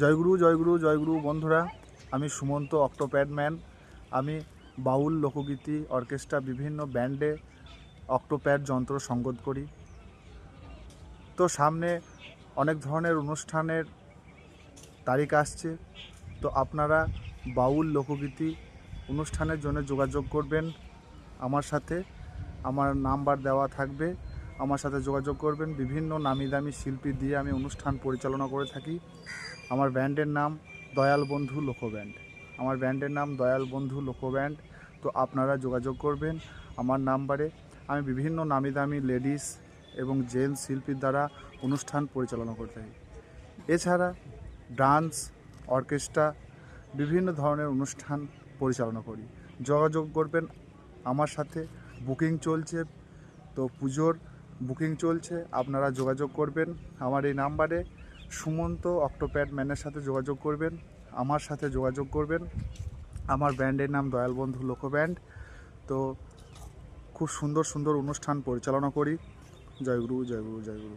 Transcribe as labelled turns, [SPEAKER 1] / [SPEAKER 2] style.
[SPEAKER 1] জয়গুরু জয়গুরু জয়গুরু বন্ধুরা। আমি Sumanta Octapad man. আমি বাউল লোকগীতি অর্কেস্ট্রা বিভিন্ন ব্যান্ডে অক্টোপ্যাড যন্ত্র সঙ্গত করি। তো সামনে অনেক ধরনের অনুষ্ঠানের তারিখ আসছে। তো আপনারা বাউল লোকগীতি অনুষ্ঠানের জন্য যোগাযোগ করবেন আমার সাথে। আমার নাম্বার দেওয়া থাকবে। আমার সাথে যোগাযোগ করবেন। বিভিন্ন নামি দামি শিল্পী দিয়ে আমি অনুষ্ঠান পরিচালনা করে থাকি। আমার ব্যান্ডের নাম দয়াল বন্ধু লোক ব্যান্ড। আমার ব্যান্ডের নাম দয়াল বন্ধু লোক ব্যান্ড। তো আপনারা যোগাযোগ করবেন। আমার নাম্বারে আমি বিভিন্ন নামি দামি লেডিস এবং জেন্টস শিল্পীর দ্বারা অনুষ্ঠান পরিচালনা করে থাকি। এছাড়া ডান্স, অর্কেস্ট্রা, বিভিন্ন ধরনের অনুষ্ঠান পরিচালনা করি। যোগাযোগ করবেন আমার সাথে। বুকিং চলছে। তো পুজোর বুকিং চলছে, আপনারা যোগাযোগ করবেন আমার এই নাম্বারে। সুমন্ত অক্টোপ্যাড ম্যানের সাথে যোগাযোগ করবেন, আমার সাথে যোগাযোগ করবেন। আমার ব্র্যান্ডের নাম দয়ালবন্ধু লোক ব্যান্ড। তো খুব সুন্দর সুন্দর অনুষ্ঠান পরিচালনা করি। জয়গুরু জয়গুরু জয়গুরু